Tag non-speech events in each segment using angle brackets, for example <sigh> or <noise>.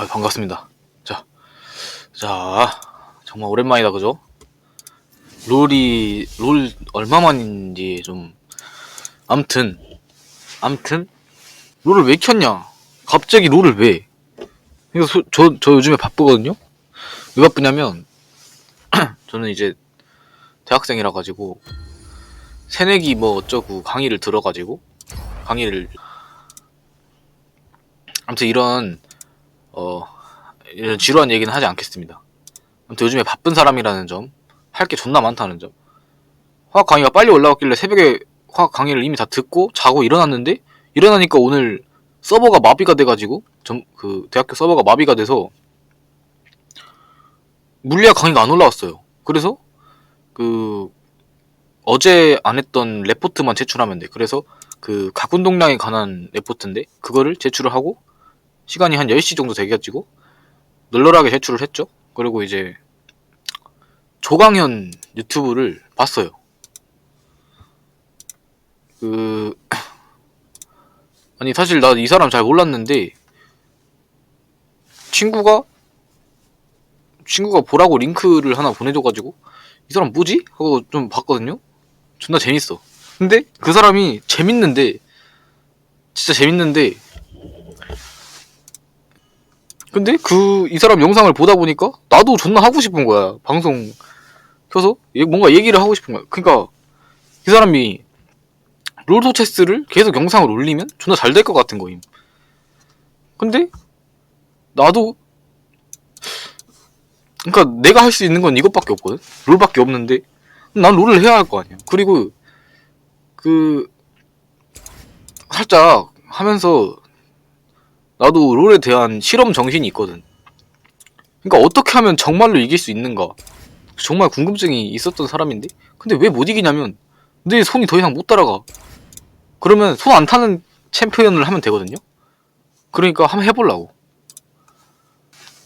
아, 반갑습니다. 자, 자, 정말 오랜만이다, 그죠? 롤이, 롤 얼마만인지 좀, 암튼, 암튼, 롤을 왜 켰냐? 갑자기 롤을 왜? 이거 소- 저, 저 요즘에 바쁘거든요? 왜 바쁘냐면, <clears throat> 저는 이제 대학생이라 가지고, 새내기 뭐 어쩌고 강의를 들어가지고, 강의를, 아무튼 이런, 어, 이런 지루한 얘기는 하지 않겠습니다. 아무튼 요즘에 바쁜 사람이라는 점, 할 게 존나 많다는 점. 화학 강의가 빨리 올라왔길래 새벽에 화학 강의를 이미 다 듣고 자고 일어났는데, 일어나니까 오늘 서버가 마비가 돼가지고, 전, 그, 대학교 서버가 마비가 돼서, 물리학 강의가 안 올라왔어요. 그래서, 그, 어제 안 했던 레포트만 제출하면 돼. 그래서, 그, 각운동량에 관한 레포트인데, 그거를 제출을 하고, 시간이 한 10시 정도 돼가지고 널널하게 제출을 했죠. 그리고 이제 조강현 유튜브를 봤어요. 그 <clears throat> 아니 사실 나 이 사람 잘 몰랐는데 친구가 친구가 보라고 링크를 하나 보내줘가지고 이 사람 뭐지? 하고 좀 봤거든요. 존나 재밌어. 근데 그 사람이 재밌는데 진짜 재밌는데 근데? 그 이 사람 영상을 보다 보니까 나도 존나 하고 싶은 거야 방송. 켜서 얘- 뭔가 얘기를 하고 싶은 거야. 그러니까 이 사람이 롤토 체스를 계속 영상을 올리면 존나 잘 될 것 같은 거임. 근데 나도 그러니까 내가 할 수 있는 건 이것밖에 없거든. 롤밖에 없는데 난 롤을 해야 할 거 아니야. 그리고 그 살짝 하면서 나도 롤에 대한 실험 정신이 있거든. 그러니까 어떻게 하면 정말로 이길 수 있는가? 정말 궁금증이 있었던 사람인데, 근데 왜 못 이기냐면 내 손이 더 이상 못 따라가. 그러면 손 안 타는 챔피언을 하면 되거든요. 그러니까 한번 해보려고.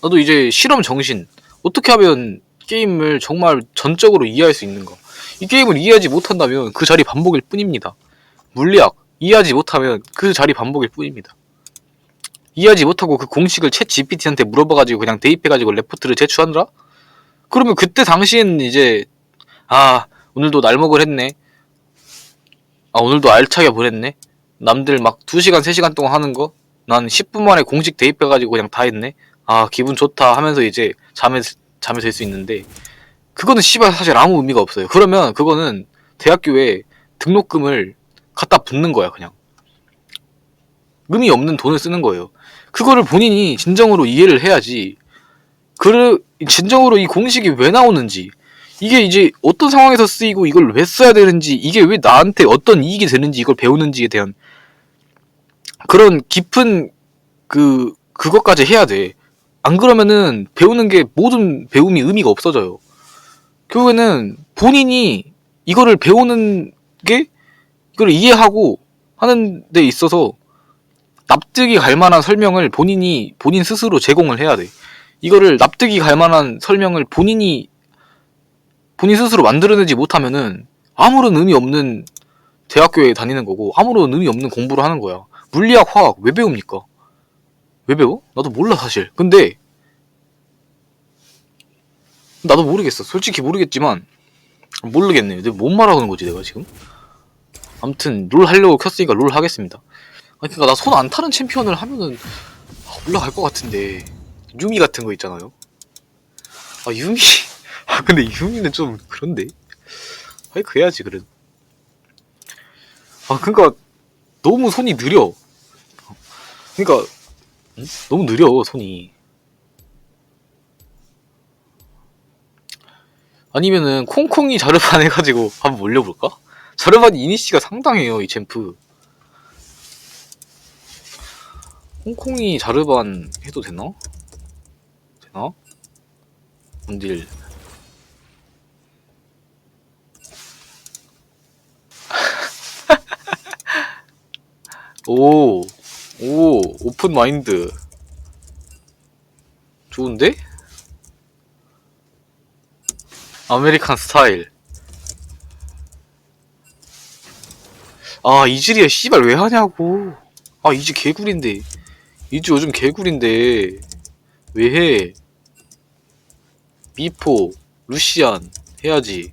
나도 이제 실험 정신 어떻게 하면 게임을 정말 전적으로 이해할 수 있는가? 이 게임을 이해하지 못한다면 그 자리 반복일 뿐입니다. 물리학 이해하지 못하면 그 자리 반복일 뿐입니다. 이해하지 못하고 그 공식을 챗 GPT한테 물어봐가지고 그냥 대입해가지고 레포트를 제출하느라? 그러면 그때 당시에는 이제 아 오늘도 날먹을 했네. 아 오늘도 알차게 보냈네. 남들 막 2시간 3시간 동안 하는 거? 난 10분 만에 공식 대입해가지고 그냥 다 했네. 아 기분 좋다 하면서 이제 잠에 잠에 들 수 있는데. 그거는 씨발 사실 아무 의미가 없어요. 그러면 그거는 대학교에 등록금을 갖다 붓는 거야 그냥. 의미 없는 돈을 쓰는 거예요 그거를 본인이 진정으로 이해를 해야지. 그 진정으로 이 공식이 왜 나오는지 이게 이제 어떤 상황에서 쓰이고 이걸 왜 써야 되는지 이게 왜 나한테 어떤 이익이 되는지 이걸 배우는지에 대한 그런 깊은 그 그것까지 해야 돼. 안 그러면은 배우는 게 모든 배움이 의미가 없어져요. 결국에는 본인이 이거를 배우는 게 이걸 이해하고 하는 데 있어서 납득이 갈 만한 설명을 본인이 본인 스스로 제공을 해야 돼. 이거를 납득이 갈 만한 설명을 본인이 본인 스스로 만들어내지 못하면은 아무런 의미 없는 대학교에 다니는 거고 아무런 의미 없는 공부를 하는 거야. 물리학, 화학 왜 배웁니까? 왜 배워? 나도 몰라 사실. 근데 나도 모르겠어. 솔직히 모르겠지만 모르겠네. 내가 뭔 말하는 거지 내가 지금? 아무튼 롤 하려고 켰으니까 롤 하겠습니다. 아니 그니까 나 손 안 타는 챔피언을 하면은 아, 올라갈 것 같은데 유미 같은 거 있잖아요. 아 유미 <laughs> 아 근데 유미는 좀 그런데 아이그 해야지 그래도. 아 그니까 너무 손이 느려. 그니까 응? 너무 느려 손이. 아니면은 콩콩이 자르반 <laughs> 해가지고 한번 올려볼까? 자르반 이니시가 상당해요 이 챔프. 홍콩이 자르반 해도 되나? 되나? 원딜 <laughs> 오, 오, 오픈 마인드. 좋은데? 아메리칸 스타일. 아, 이즈리아 씨발 왜 하냐고. 아, 이즈 개구리인데. 이즈 요즘 개구리인데 왜 해? 미포, 루시안 해야지.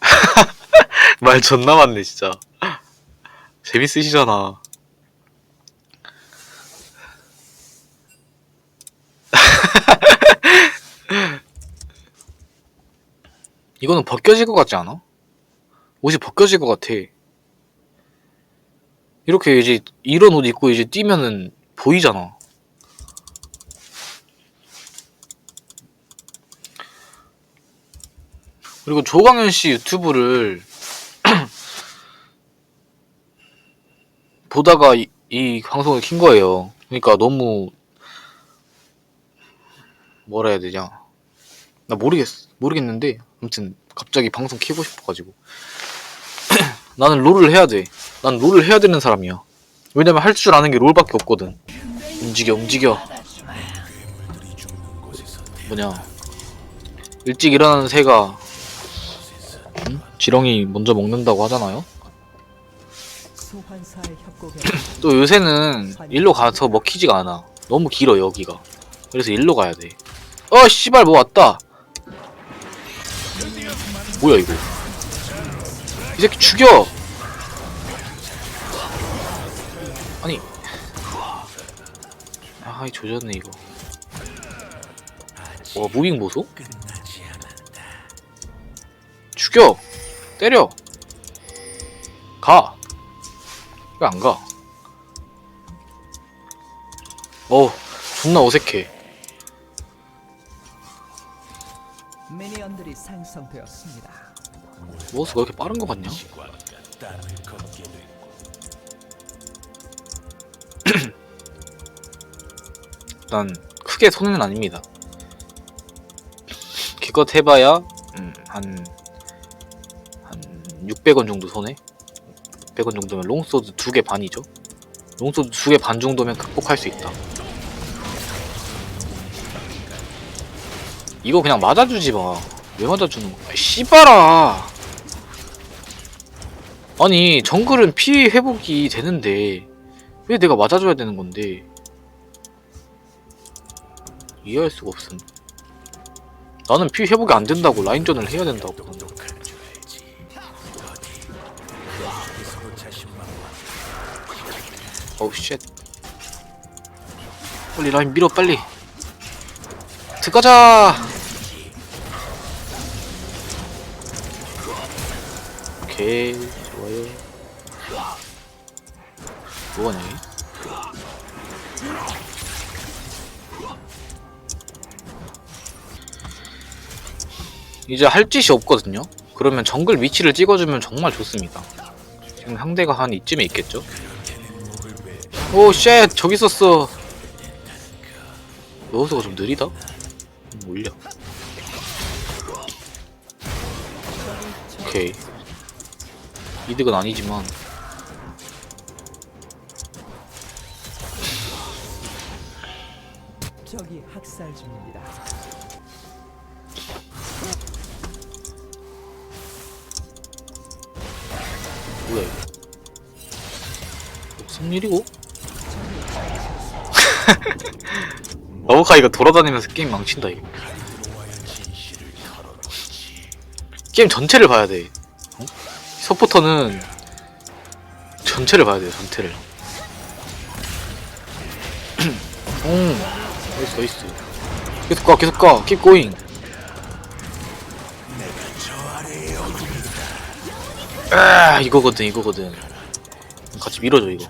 <laughs> 말 존나 많네 진짜. 재밌으시잖아. <laughs> 이거는 벗겨질 것 같지 않아? 옷이 벗겨질 것 같아. 이렇게 이제 이런 옷 입고 이제 뛰면은 보이잖아. 그리고 조광현 씨 유튜브를 <clears throat> 보다가 이, 이 방송을 킨 거예요. 그러니까 너무 뭐라 해야 되냐? 나 모르겠 모르겠는데 아무튼 갑자기 방송 키고 싶어가지고 <clears throat> 나는 롤을 해야 돼. 난 롤을 해야 되는 사람이야. 왜냐면 할 줄 아는 게 롤밖에 없거든. 움직여 움직여. 뭐냐? 일찍 일어나는 새가 응? 지렁이 먼저 먹는다고 하잖아요. <clears throat> 또 요새는 일로 가서 먹히지가 않아. 너무 길어 여기가. 그래서 일로 가야 돼. 어 씨발 뭐 왔다. 뭐야 이거? 이 새끼 죽여. 아이 조졌네 이거. 와 무빙 보소? 죽여. 때려. 가. 왜 안 가? 어, 존나 어색해. 미니언들이 생성되었습니다. 왜 이렇게 빠른 거 같냐? 일단 크게 손해는 아닙니다. 기껏 해봐야 음, 한, 한 600원 정도 손해? 100원 정도면 롱소드 두 개 반이죠? 롱소드 두 개 반 정도면 극복할 수 있다. 이거 그냥 맞아주지 마. 왜 맞아주는 거야? 씨발아! 아니, 정글은 피 회복이 되는데, 왜 내가 맞아줘야 되는 건데? 이해할 수가 없음. 나는 피 회복이 안 된다고 라인전을 해야 된다고. 어우 쉣. 빨리 라인 밀어 빨리. 들어가자. 오케이 좋아요. 뭐하냐? 이제 할 짓이 없거든요. 그러면 정글 위치를 찍어주면 정말 좋습니다. 지금 상대가 한 이쯤에 있겠죠? 오, 쉣! 저기 있었어. 여기서가 좀 느리다? 좀 올려. 오케이. 이득은 아니지만. 적이 학살 중입니다. 뭐야, 이거. 무슨 일이고? <laughs> 너무가 이거 돌아다니면서 게임 망친다, 이거. 게임 전체를 봐야 돼. 어? 서포터는 전체를 봐야 돼요, 전체를. <clears throat> 음, 나이스, 나이스. 계속 가, 계속 가, keep going. 아, 이거거든, 이거거든. 같이 밀어줘, 이거.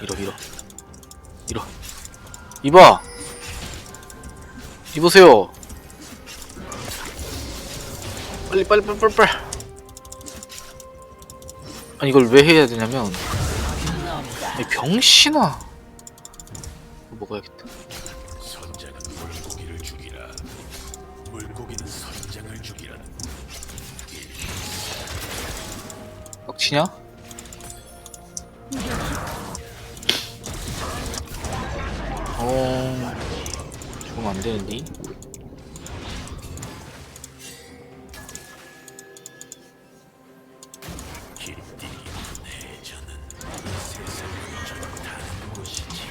밀어, 밀어. 밀어. 이봐! 이보세요. 빨리, 빨리, 빨리, 빨리, 빨리. 아니, 이걸 왜 해야 되냐면, 이 병신아. 이거 먹어야겠다. 선장은 물고기를 죽이라. 물고기는 선장을 죽이라는 치냐? 어, 좀안 되는데.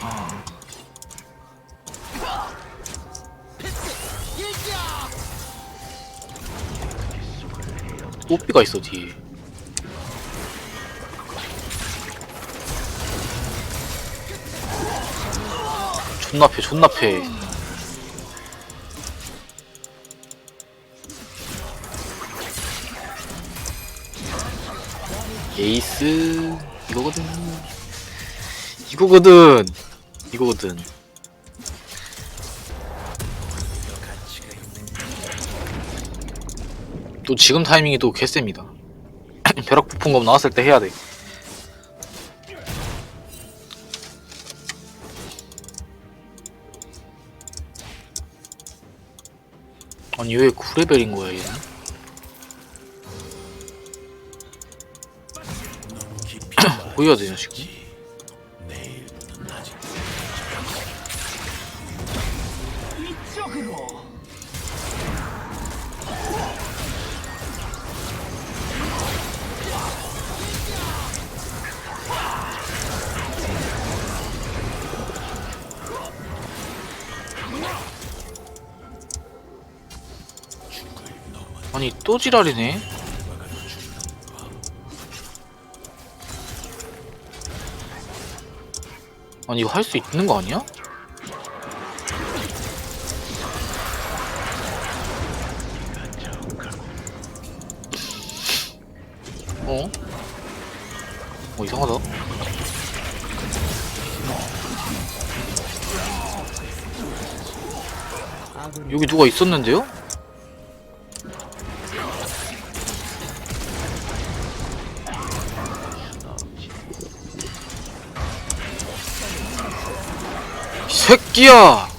아. 또삐가 있어 뒤에 존나 패 존나 패. 에이스 이거거든. 이거거든. 이거거든. 또 지금 타이밍이 또 개쎄입니다. <clears throat> 벼락 폭풍검 나왔을 때 해야 돼 아니 왜 9레벨인 거야 얘는? 뭐 해야 되냐 지금? 지랄이네 아니 이거 할 수 있는 거 아니야? 어? 어 이상하다 여기 누가 있었는데요? 새끼야!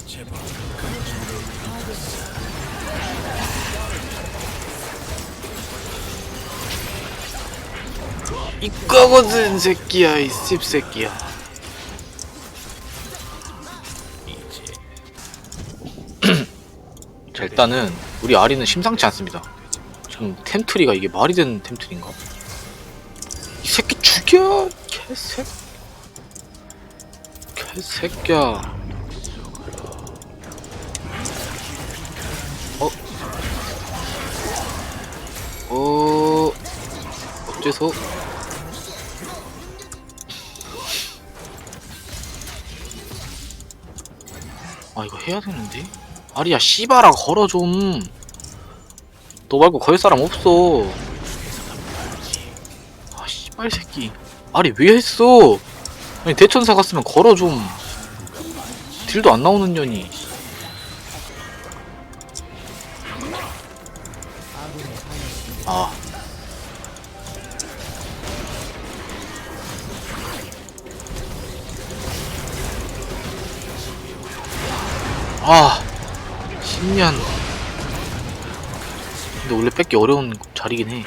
이거거든 새끼야 이 씹새끼야 <clears throat> 자 일단은 우리 아리는 심상치 않습니다 지금 템트리가 이게 말이 되는 템트리인가? 이 새끼 죽여! 개새 개새끼야 어째서? 아 이거 해야 되는데? 아리야 씨바라 걸어 좀. 너 말고 걸 사람 없어. 아 씨발 새끼. 아리 왜 했어? 아니 대천사 갔으면 걸어 좀. 딜도 안 나오는 년이. 아, 10년. 근데 원래 뺏기 어려운 자리긴 해.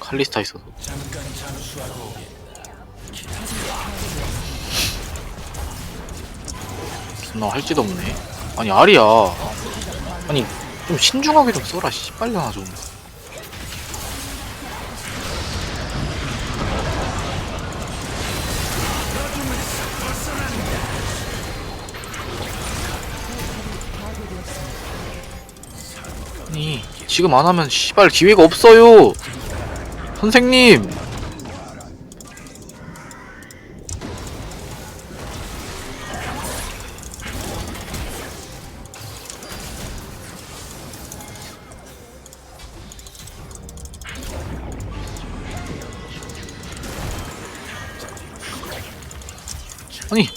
칼리스타 있어서. 존나 할지도 없네. 아니, 아리야. 아니, 좀 신중하게 좀 써라, 씨발려나 좀. 아니, 지금 안 하면 씨발 기회가 없어요. 선생님. 아니,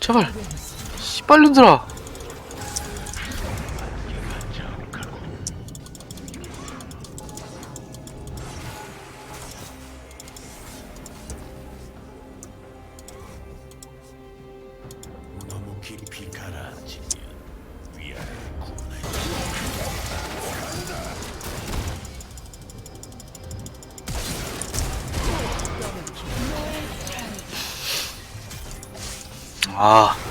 제발. 씨발 년들아. 아.